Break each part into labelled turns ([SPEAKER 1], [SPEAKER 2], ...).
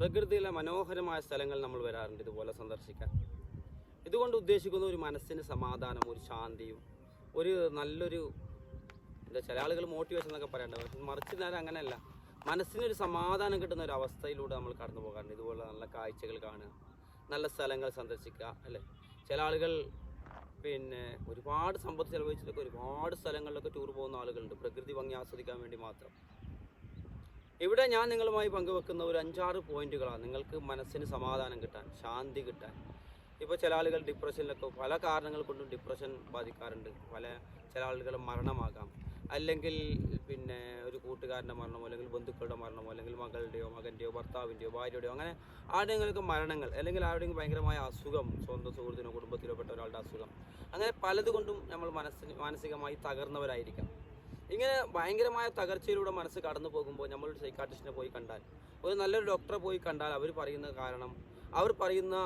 [SPEAKER 1] പ്രകൃതിയിലെ മനോഹരമായ സ്ഥലങ്ങൾ നമ്മൾ വരാറുണ്ട് ഇതുപോലെ സന്ദർശിക്കാൻ. ഇതുകൊണ്ട് ഉദ്ദേശിക്കുന്ന ഒരു മനസ്സിന് സമാധാനം ഒരു ശാന്തിയും ഒരു നല്ലൊരു എന്താ ചില ആളുകൾ മോട്ടിവേഷൻ എന്നൊക്കെ പറയേണ്ടത് പക്ഷെ മറിച്ച് നേരം അങ്ങനെയല്ല. മനസ്സിനൊരു സമാധാനം കിട്ടുന്ന ഒരു അവസ്ഥയിലൂടെ നമ്മൾ കടന്നു പോകാറുണ്ട്. ഇതുപോലെ നല്ല കാഴ്ചകൾ കാണുക നല്ല സ്ഥലങ്ങൾ സന്ദർശിക്കുക അല്ലേ? ചില ആളുകൾ പിന്നെ ഒരുപാട് സമ്പത്ത് ചെലവഴിച്ചിട്ടൊക്കെ ഒരുപാട് സ്ഥലങ്ങളിലൊക്കെ ടൂർ പോകുന്ന ആളുകളുണ്ട്. പ്രകൃതി ഭംഗി ആസ്വദിക്കാൻ വേണ്ടി മാത്രം. ഇവിടെ ഞാൻ നിങ്ങളുമായി പങ്കുവെക്കുന്ന ഒരു അഞ്ചാറ് പോയിന്റുകളാണ്. നിങ്ങൾക്ക് മനസ്സിന് സമാധാനം കിട്ടാൻ ശാന്തി കിട്ടാൻ. ഇപ്പോൾ ചില ആളുകൾ ഡിപ്രഷനിലൊക്കെ പല കാരണങ്ങൾ കൊണ്ടും ഡിപ്രഷൻ ബാധിക്കാറുണ്ട്. പല ചില ആളുകൾ മരണമാകാം. അല്ലെങ്കിൽ പിന്നെ ഒരു കൂട്ടുകാരന്റെ മരണമോ അല്ലെങ്കിൽ ബന്ധുക്കളുടെ മരണമോ അല്ലെങ്കിൽ മകളുടെയോ മകന്റെയോ ഭർത്താവിന്റെയോ ഭാര്യയുടെയോ അങ്ങനെ ആരുടെങ്കിലൊക്കെ മരണങ്ങൾ അല്ലെങ്കിൽ ആരുടെയും ഭയങ്കരമായ അസുഖം സ്വന്തം സുഹൃത്തിനോ കുടുംബത്തിലോ പെട്ട ഒരാളുടെ അസുഖം അങ്ങനെ പലതുകൊണ്ടും നമ്മൾ മനസ്സിന് മാനസികമായി തകർന്നവരായിരിക്കാം. ഇങ്ങനെ ഭയങ്കരമായ തകർച്ചയിലൂടെ മനസ്സ് കടന്നു പോകുമ്പോൾ നമ്മളൊരു സൈക്കാട്രിസ്റ്റിനെ പോയി കണ്ടാൽ ഒരു നല്ലൊരു ഡോക്ടറെ പോയി കണ്ടാൽ അവർ പറയുന്ന കാരണം അവർ പറയുന്ന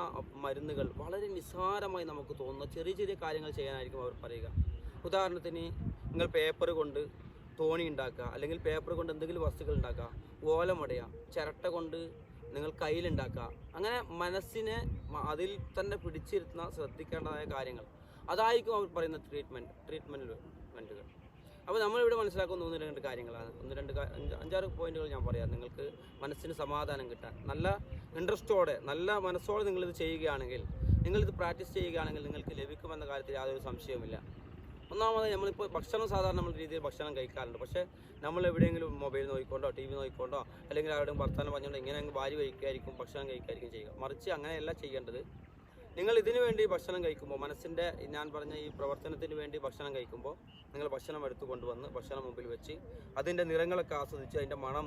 [SPEAKER 1] മരുന്നുകൾ വളരെ നിസ്സാരമായി നമുക്ക് തോന്നുന്ന ചെറിയ ചെറിയ കാര്യങ്ങൾ ചെയ്യാനായിരിക്കും അവർ പറയുക. ഉദാഹരണത്തിന് നിങ്ങൾ പേപ്പർ കൊണ്ട് തോണി ഉണ്ടാക്കുക അല്ലെങ്കിൽ പേപ്പർ കൊണ്ട് എന്തെങ്കിലും വസ്തുക്കൾ ഉണ്ടാക്കുക ഓലമടയുക ചിരട്ട കൊണ്ട് നിങ്ങൾ കയ്യിലുണ്ടാക്കുക അങ്ങനെ മനസ്സിനെ അതിൽ തന്നെ പിടിച്ചിരുത്തുന്ന ശ്രദ്ധിക്കേണ്ടതായ കാര്യങ്ങൾ. അതായിരിക്കും അവർ പറയുന്ന ട്രീറ്റ്മെന്റ് ട്രീറ്റ്മെന്റുകൾ അപ്പോൾ നമ്മളിവിടെ മനസ്സിലാക്കുന്ന ഒന്ന് രണ്ട് കാര്യങ്ങളാണ്. ഒന്ന് രണ്ട് അഞ്ച് അഞ്ചാറ് പോയിന്റുകൾ ഞാൻ പറയാം. നിങ്ങൾക്ക് മനസ്സിന് സമാധാനം കിട്ടാൻ. നല്ല ഇൻട്രസ്റ്റോടെ നല്ല മനസ്സോടെ നിങ്ങളിത് ചെയ്യുകയാണെങ്കിൽ നിങ്ങളിത് പ്രാക്ടീസ് ചെയ്യുകയാണെങ്കിൽ നിങ്ങൾക്ക് ലഭിക്കുമെന്ന കാര്യത്തിൽ യാതൊരു സംശയവുമില്ല. ഒന്നാമത് നമ്മളിപ്പോൾ ഭക്ഷണം സാധാരണ നമ്മൾ രീതിയിൽ ഭക്ഷണം കഴിക്കാറുണ്ട്. പക്ഷേ നമ്മൾ എവിടെയെങ്കിലും മൊബൈൽ നോക്കിക്കൊണ്ടോ ടി വി നോക്കിക്കൊണ്ടോ അല്ലെങ്കിൽ ആരുടെയും ഭർത്താനം പറഞ്ഞുകൊണ്ടോ ഇങ്ങനെ ഭാര്യ കഴിക്കായിരിക്കും ഭക്ഷണം കഴിക്കായിരിക്കും ചെയ്യുക. മറിച്ച് അങ്ങനെയല്ല ചെയ്യേണ്ടത്. നിങ്ങൾ ഇതിനു വേണ്ടി ഭക്ഷണം കഴിക്കുമ്പോൾ മനസ്സിന്റെ ഞാൻ പറഞ്ഞ ഈ പ്രവർത്തനത്തിന് വേണ്ടി ഭക്ഷണം കഴിക്കുമ്പോൾ നിങ്ങൾ ഭക്ഷണം എടുത്തു കൊണ്ടുവന്ന് ഭക്ഷണം മുമ്പിൽ വെച്ച് അതിന്റെ നിറങ്ങളൊക്കെ ആസ്വദിച്ച് അതിന്റെ മണം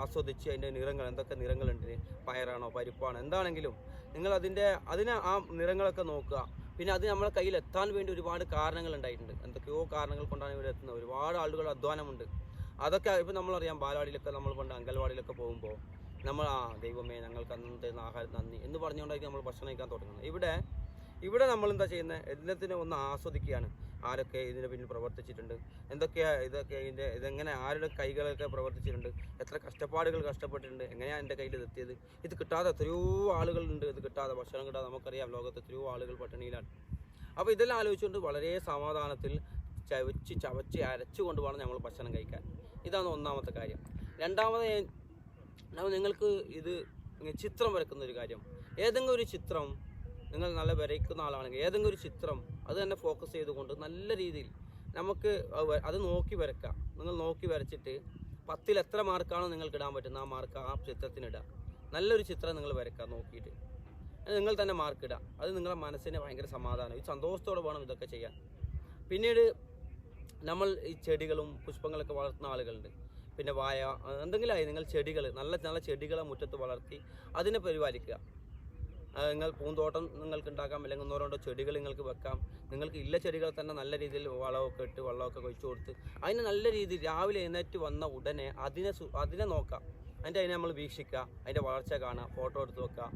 [SPEAKER 1] ആസ്വദിച്ച് അതിന്റെ നിറങ്ങൾ എന്തൊക്കെ നിറങ്ങളുണ്ട്? പയറാണോ പരിപ്പാണോ എന്താണെങ്കിലും നിങ്ങൾ അതിന്റെ അതിനെ ആ നിറങ്ങളൊക്കെ നോക്കുക. പിന്നെ അത് നമ്മളെ കയ്യിൽ എത്താൻ വേണ്ടി ഒരുപാട് കാരണങ്ങൾ ഉണ്ടായിട്ടുണ്ട്. എന്തൊക്കെയോ കാരണങ്ങൾ കൊണ്ടാണ് ഇവിടെ എത്തുന്നത്. ഒരുപാട് ആളുകൾ അധ്വാനമുണ്ട്. അതൊക്കെ ഇപ്പം നമ്മളറിയാം ബാലവാടിയിലൊക്കെ നമ്മൾ പണ്ട് അങ്കൽവാടിയിലൊക്കെ പോകുമ്പോൾ നമ്മൾ ആ ദൈവമേ ഞങ്ങൾക്ക് അന്ന് തരുന്ന ആഹാരം നന്ദി എന്ന് പറഞ്ഞുകൊണ്ടായിരിക്കും നമ്മൾ ഭക്ഷണം കഴിക്കാൻ തുടങ്ങുന്നത്. ഇവിടെ ഇവിടെ നമ്മൾ എന്താ ചെയ്യുന്നത് എല്ലാത്തിനെ ഒന്ന് ആസ്വദിക്കുകയാണ്. ആരൊക്കെ ഇതിന് പിന്നിൽ പ്രവർത്തിച്ചിട്ടുണ്ട്? എന്തൊക്കെയാ ഇതൊക്കെ ഇതിന്റെ ഇതെങ്ങനെ ആരുടെ കൈകളൊക്കെ പ്രവർത്തിച്ചിട്ടുണ്ട്? എത്ര കഷ്ടപ്പാടുകൾ കഷ്ടപ്പെട്ടിട്ടുണ്ട്? എങ്ങനെയാണ് എന്റെ കയ്യിൽ എത്തിയത്? ഇത് കിട്ടാതെ എത്രയോ ആളുകളുണ്ട്. ഇത് കിട്ടാതെ ഭക്ഷണം കിട്ടാതെ നമുക്കറിയാം ലോകത്ത് എത്രയോ ആളുകൾ പട്ടിണിയിലാണ്. അപ്പോൾ ഇതെല്ലാം ആലോചിച്ചുകൊണ്ട് വളരെ സമാധാനത്തിൽ ചവച്ച് ചവച്ച് അരച്ചുകൊണ്ട് വേണം നമ്മൾ ഭക്ഷണം കഴിക്കാൻ. ഇതാണ് ഒന്നാമത്തെ കാര്യം. രണ്ടാമത് അപ്പോൾ നിങ്ങൾക്ക് ഇത് ചിത്രം വരക്കുന്ന ഒരു കാര്യം. ഏതെങ്കിലും ഒരു ചിത്രം നിങ്ങൾ നല്ല വരയ്ക്കുന്ന ആളാണെങ്കിൽ ഏതെങ്കിലും ഒരു ചിത്രം അത് തന്നെ ഫോക്കസ് ചെയ്തുകൊണ്ട് നല്ല രീതിയിൽ നമുക്ക് അത് നോക്കി വരക്കാം നിങ്ങൾ നോക്കി വരച്ചിട്ട് പത്തിൽ എത്ര മാർക്കാണോ നിങ്ങൾക്ക് ഇടാൻ പറ്റുന്ന ആ മാർക്ക് ആ ചിത്രത്തിന് നല്ലൊരു ചിത്രം നിങ്ങൾ വരക്കാം നോക്കിയിട്ട്. നിങ്ങൾ തന്നെ മാർക്ക് ഇടുക. അത് നിങ്ങളുടെ മനസ്സിന് ഭയങ്കര സമാധാനം. ഈ സന്തോഷത്തോടെ വേണം ഇതൊക്കെ ചെയ്യാൻ. പിന്നീട് നമ്മൾ ഈ ചെടികളും പുഷ്പങ്ങളൊക്കെ വളർത്തുന്ന ആളുകളുണ്ട്. പിന്നെ വായ എന്തെങ്കിലും ആയി നിങ്ങൾ ചെടികൾ നല്ല നല്ല ചെടികളെ മുറ്റത്ത് വളർത്തി അതിനെ പരിപാലിക്കുക. നിങ്ങൾ പൂന്തോട്ടം നിങ്ങൾക്ക് ഉണ്ടാക്കാം അല്ലെങ്കിൽ ഒന്നോ രണ്ടോ ചെടികൾ നിങ്ങൾക്ക് വെക്കാം. നിങ്ങൾക്ക് ഇല്ല ചെടികൾ തന്നെ നല്ല രീതിയിൽ വളമൊക്കെ ഇട്ട് വെള്ളമൊക്കെ ഒഴിച്ചു കൊടുത്ത് അതിനെ നല്ല രീതിയിൽ രാവിലെ എഴുന്നേറ്റ് വന്ന ഉടനെ അതിനെ അതിനെ നോക്കാം. അതിന്റെ അതിനെ നമ്മൾ വീക്ഷിക്കുക അതിന്റെ വളർച്ച കാണുക ഫോട്ടോ എടുത്ത് വെക്കുക.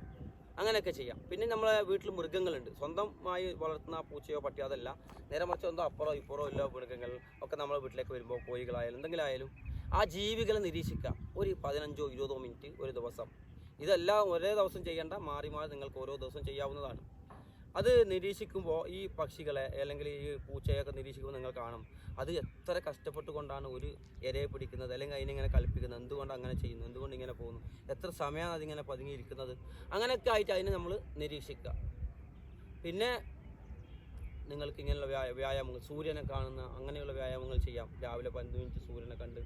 [SPEAKER 1] അങ്ങനെയൊക്കെ ചെയ്യാം. പിന്നെ നമ്മളെ വീട്ടിൽ മൃഗങ്ങളുണ്ട്. സ്വന്തമായി വളർത്തുന്ന പൂച്ചയോ പട്ടിയോ അതല്ല. നേരെ മറിച്ച് സ്വന്തം അപ്പുറോ ഇപ്പുറോ ഇല്ല മൃഗങ്ങൾ ഒക്കെ നമ്മളെ വീട്ടിലേക്ക് വരുമ്പോൾ കോഴികളായാലും എന്തെങ്കിലും ആയാലും ആ ജീവികളെ നിരീക്ഷിക്കാം. ഒരു പതിനഞ്ചോ ഇരുപതോ മിനിറ്റ് ഒരു ദിവസം. ഇതെല്ലാം ഒരേ ദിവസം ചെയ്യേണ്ട മാറി മാറി നിങ്ങൾക്ക് ഓരോ ദിവസം ചെയ്യാവുന്നതാണ്. അത് നിരീക്ഷിക്കുമ്പോൾ ഈ പക്ഷികളെ അല്ലെങ്കിൽ ഈ പൂച്ചയൊക്കെ നിരീക്ഷിക്കുമ്പോൾ നിങ്ങൾ കാണും. അത് എത്ര കഷ്ടപ്പെട്ടുകൊണ്ടാണ് ഒരു ഇരയെ പിടിക്കുന്നത് അല്ലെങ്കിൽ അതിനിങ്ങനെ കളിപ്പിക്കുന്നത് എന്തുകൊണ്ട് അങ്ങനെ ചെയ്യുന്നു എന്തുകൊണ്ട് ഇങ്ങനെ പോകുന്നു എത്ര സമയമാണ് അതിങ്ങനെ പതുങ്ങിയിരിക്കുന്നത്? അങ്ങനെയൊക്കെ ആയിട്ട് അതിനെ നമ്മൾ നിരീക്ഷിക്കുക. പിന്നെ നിങ്ങൾക്ക് ഇങ്ങനെയുള്ള വ്യായാമങ്ങൾ സൂര്യനെ കാണുന്ന അങ്ങനെയുള്ള വ്യായാമങ്ങൾ ചെയ്യാം. രാവിലെ പതിനഞ്ച് മിനിറ്റ് സൂര്യനെ കണ്ട്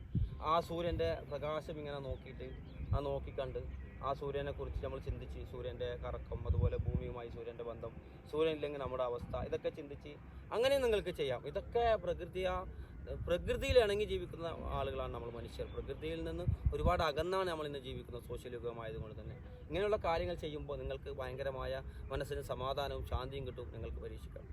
[SPEAKER 1] ആ സൂര്യന്റെ പ്രകാശം ഇങ്ങനെ നോക്കിയിട്ട് ആ നോക്കിക്കണ്ട് ആ സൂര്യനെ കുറിച്ച് നമ്മൾ ചിന്തിച്ച് സൂര്യന്റെ കറക്കം അതുപോലെ ഭൂമിയുമായി സൂര്യന്റെ ബന്ധം സൂര്യൻ ഇല്ലെങ്കിൽ നമ്മുടെ അവസ്ഥ ഇതൊക്കെ ചിന്തിച്ച് അങ്ങനെ നിങ്ങൾക്ക് ചെയ്യാം. ഇതൊക്കെ പ്രകൃതിയാ പ്രകൃതിയിൽ ഇണങ്ങി ജീവിക്കുന്ന ആളുകളാണ് നമ്മൾ മനുഷ്യർ. പ്രകൃതിയിൽ നിന്ന് ഒരുപാട് അകന്നാണ് നമ്മൾ ഇന്ന് ജീവിക്കുന്നത് സോഷ്യൽ യുഗമായതുകൊണ്ട് തന്നെ. ഇങ്ങനെയുള്ള കാര്യങ്ങൾ ചെയ്യുമ്പോൾ നിങ്ങൾക്ക് ഭയങ്കരമായ മനസ്സിന് സമാധാനവും ശാന്തിയും കിട്ടും നിങ്ങൾക്ക് പരീക്ഷിക്കാം